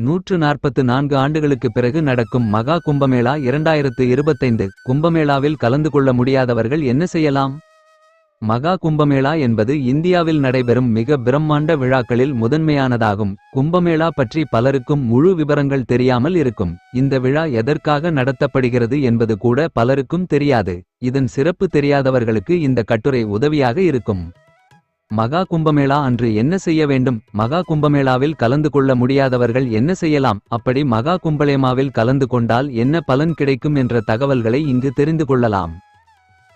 நூற்று நாற்பத்து நான்கு ஆண்டுகளுக்குப் பிறகு நடக்கும் மகா கும்பமேளா இரண்டாயிரத்து இருபத்தைந்து. கும்பமேளாவில் கலந்து கொள்ள முடியாதவர்கள் என்ன செய்யலாம்? மகா கும்பமேளா என்பது இந்தியாவில் நடைபெறும் மிக பிரம்மாண்ட விழாக்களில் முதன்மையானதாகும். கும்பமேளா பற்றி பலருக்கும் முழு விவரங்கள் தெரியாமல் இருக்கும். இந்த விழா எதற்காக நடத்தப்படுகிறது என்பது கூட பலருக்கும் தெரியாது. இதன் சிறப்பு தெரியாதவர்களுக்கு இந்த கட்டுரை உதவியாக இருக்கும். மகா கும்பமேளா அன்று என்ன செய்ய வேண்டும்? மகா கும்பமேளாவில் கலந்து கொள்ள முடியாதவர்கள் என்ன செய்யலாம்? அப்படி மகா கும்பலேமாவில் கலந்து கொண்டால் என்ன பலன் கிடைக்கும் என்ற தகவல்களை இங்கு தெரிந்து கொள்ளலாம்.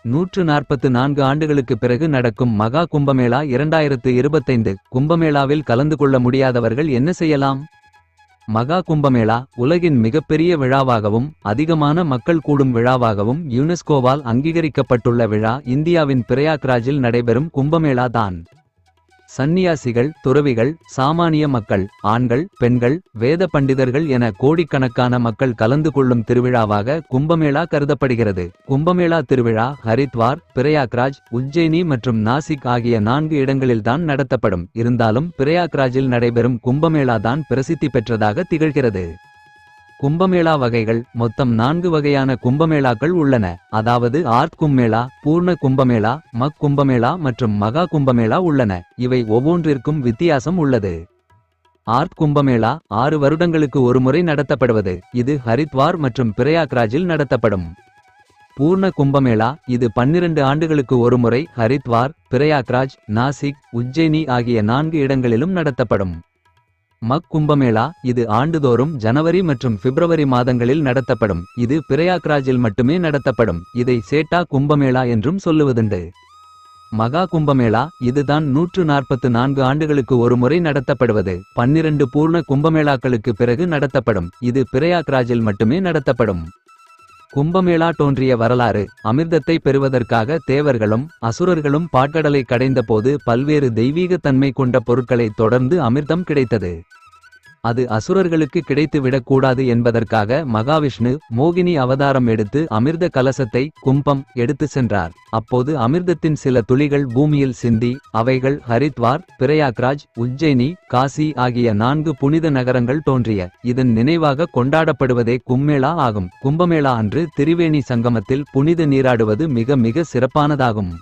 நூற்று நாற்பத்து நான்கு ஆண்டுகளுக்குப் பிறகு நடக்கும் மகா கும்பமேளா இரண்டாயிரத்து இருபத்தைந்து கும்பமேளாவில் கலந்து கொள்ள முடியாதவர்கள் என்ன செய்யலாம்? மகா கும்பமேளா உலகின் மிகப்பெரிய விழாவாகவும் அதிகமான மக்கள் கூடும் விழாவாகவும் யுனெஸ்கோவால் அங்கீகரிக்கப்பட்டுள்ள விழா இந்தியாவின் பிரயாக்ராஜில் நடைபெறும் கும்பமேளா தான். சந்நியாசிகள் துறவிகள் சாமானிய மக்கள் ஆண்கள் பெண்கள் வேத பண்டிதர்கள் என கோடிக்கணக்கான மக்கள் கலந்து கொள்ளும் திருவிழாவாக கும்பமேளா கருதப்படுகிறது. கும்பமேளா திருவிழா ஹரித்வார் பிரயாக்ராஜ் உஜ்ஜயினி மற்றும் நாசிக் ஆகிய நான்கு இடங்களில்தான் நடத்தப்படும். இருந்தாலும் பிரயாக்ராஜில் நடைபெறும் கும்பமேளா தான் பிரசித்தி பெற்றதாக திகழ்கிறது. கும்பமேளா வகைகள் மொத்தம் நான்கு வகையான கும்பமேளாக்கள் உள்ளன. அதாவது ஆர்த் கும்பமேளா பூர்ண கும்பமேளா மக் கும்பமேளா மற்றும் மகா கும்பமேளா உள்ளன. இவை ஒவ்வொன்றிற்கும் வித்தியாசம் உள்ளது. ஆர்த் கும்பமேளா ஆறு வருடங்களுக்கு ஒருமுறை நடத்தப்படுவது. இது ஹரித்வார் மற்றும் பிரயாக்ராஜில் நடத்தப்படும். பூர்ண கும்பமேளா இது பன்னிரண்டு ஆண்டுகளுக்கு ஒருமுறை ஹரித்வார் பிரயாக்ராஜ் நாசிக் உஜ்ஜயினி ஆகிய நான்கு இடங்களிலும் நடத்தப்படும். மக் கும்பமேளா இது ஆண்டுதோறும் ஜனவரி மற்றும் பிப்ரவரி மாதங்களில் நடத்தப்படும். இது பிரயாக்ராஜில் மட்டுமே நடத்தப்படும். இதை சேட்டா கும்பமேளா என்றும் சொல்லுவதுண்டு. மகா கும்பமேளா இதுதான் நூற்று நாற்பத்து நான்கு ஆண்டுகளுக்கு ஒருமுறை நடத்தப்படுவது. பன்னிரண்டு பூர்ண கும்பமேளாக்களுக்கு பிறகு நடத்தப்படும். இது பிரயாக்ராஜில் மட்டுமே நடத்தப்படும். கும்பமேளா தோன்றிய வரலாறு அமிர்தத்தை பெறுவதற்காக தேவர்களும் அசுரர்களும் பாட்கடலை கடைந்தபோது பல்வேறு தெய்வீகத் தன்மை கொண்ட பொருட்களை தொடர்ந்து அமிர்தம் கிடைத்தது. அது அசுரர்களுக்கு கிடைத்துவிடக் கூடாது என்பதற்காக மகாவிஷ்ணு மோகினி அவதாரம் எடுத்து அமிர்த கலசத்தை கும்பம் எடுத்து சென்றார். அப்போது அமிர்தத்தின் சில துளிகள் பூமியில் சிந்தி அவைகள் ஹரித்வார் பிரயாக்ராஜ் உஜ்ஜயினி காசி ஆகிய நான்கு புனித நகரங்கள் தோன்றிய. இதன் நினைவாக கொண்டாடப்படுவதே கும்மேளா ஆகும். கும்பமேளா அன்று திரிவேணி சங்கமத்தில் புனித நீராடுவது மிக மிக சிறப்பானதாகும்.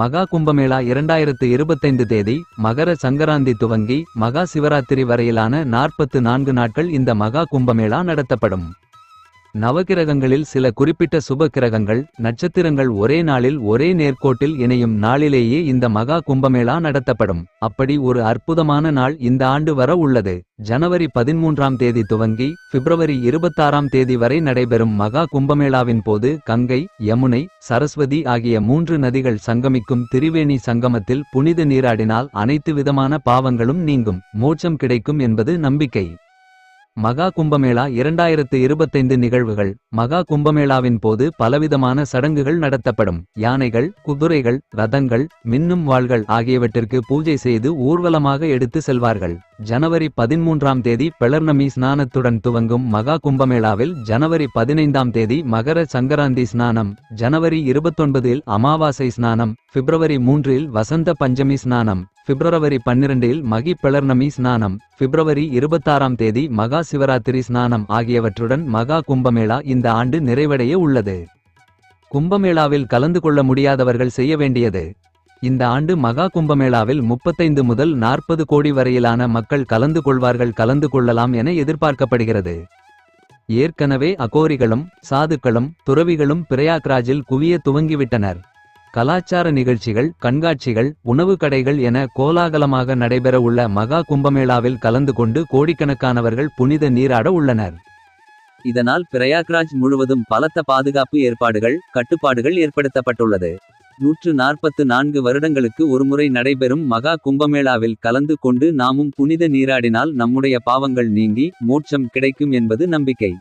மகா கும்பமேளா இரண்டாயிரத்து இருபத்தைந்து தேதி மகர சங்கராந்தி துவங்கி மகா சிவராத்திரி வரையிலான நாற்பத்து நான்கு நாட்கள் இந்த மகா கும்பமேளா நடத்தப்படும். நவகிரகங்களில் சில குறிப்பிட்ட சுப கிரகங்கள் நட்சத்திரங்கள் ஒரே நாளில் ஒரே நேர்கோட்டில் இணையும் நாளிலேயே இந்த மகா கும்பமேளா நடத்தப்படும். அப்படி ஒரு அற்புதமான நாள் இந்த ஆண்டு வர உள்ளது. ஜனவரி பதிமூன்றாம் தேதி துவங்கி பிப்ரவரி இருபத்தாறாம் தேதி வரை நடைபெறும் மகா கும்பமேளாவின் போது கங்கை யமுனை சரஸ்வதி ஆகிய மூன்று நதிகள் சங்கமிக்கும் திரிவேணி சங்கமத்தில் புனித நீராடினால் அனைத்து விதமான பாவங்களும் நீங்கும். மோட்சம் கிடைக்கும் என்பது நம்பிக்கை. மகா கும்பமேளா இரண்டாயிரத்து இருபத்தைந்து நிகழ்வுகள். மகா கும்பமேளாவின் போது பலவிதமான சடங்குகள் நடத்தப்படும். யானைகள் குதிரைகள் ரதங்கள் மின்னும் வாள்கள் ஆகியவற்றிற்கு பூஜை செய்து ஊர்வலமாக எடுத்து செல்வார்கள். ஜனவரி பதிமூன்றாம் தேதி பெளர்ணமி ஸ்நானத்துடன் துவங்கும் மகா கும்பமேளாவில் ஜனவரி பதினைந்தாம் தேதி மகர சங்கராந்தி ஸ்நானம் ஜனவரி இருபத்தொன்பதில் அமாவாசை ஸ்நானம் பிப்ரவரி மூன்றில் வசந்த பஞ்சமி ஸ்நானம் பிப்ரவரி பன்னிரண்டில் மகி பிளர்ணமி ஸ்நானம் பிப்ரவரி இருபத்தாறாம் தேதி மகா சிவராத்திரி ஸ்நானம் ஆகியவற்றுடன் மகா கும்பமேளா இந்த ஆண்டு நிறைவடைய உள்ளது. கும்பமேளாவில் கலந்து கொள்ள முடியாதவர்கள் செய்ய வேண்டியது இந்த ஆண்டு மகா கும்பமேளாவில் முப்பத்தைந்து முதல் நாற்பது கோடி வரையிலான மக்கள் கலந்து கொள்வார்கள் கலந்து கொள்ளலாம் என எதிர்பார்க்கப்படுகிறது. ஏற்கனவே அகோரிகளும் சாதுக்களும் துறவிகளும் பிரயாக்ராஜில் குவிய துவங்கிவிட்டனர். கலாச்சார நிகழ்ச்சிகள் கண்காட்சிகள் உணவு கடைகள் என கோலாகலமாக நடைபெற உள்ள மகா கும்பமேளாவில் கலந்து கொண்டு கோடிக்கணக்கானவர்கள் புனித நீராட உள்ளனர். இதனால் பிரயாக்ராஜ் முழுவதும் பலத்த பாதுகாப்பு ஏற்பாடுகள் கட்டுப்பாடுகள் ஏற்படுத்தப்பட்டுள்ளது. நூற்று நாற்பத்து நான்கு வருடங்களுக்கு ஒருமுறை நடைபெறும் மகா கும்பமேளாவில் கலந்து கொண்டு நாமும் புனித நீராடினால் நம்முடைய பாவங்கள் நீங்கி மோட்சம் கிடைக்கும் என்பது நம்பிக்கை.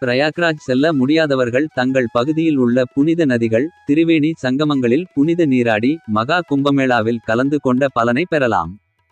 பிரயாக்ராஜ் செல்ல முடியாதவர்கள் தங்கள் பகுதியில் உள்ள புனித நதிகள் திரிவேணி சங்கமங்களில் புனித நீராடி மகா கும்பமேளாவில் கலந்து கொண்ட பலனை பெறலாம்.